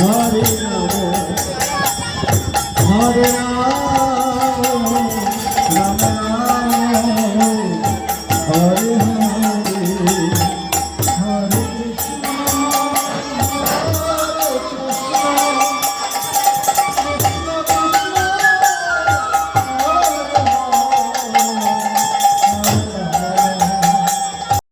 হরে নাম হরে রাম রাম রাম হরে হরে।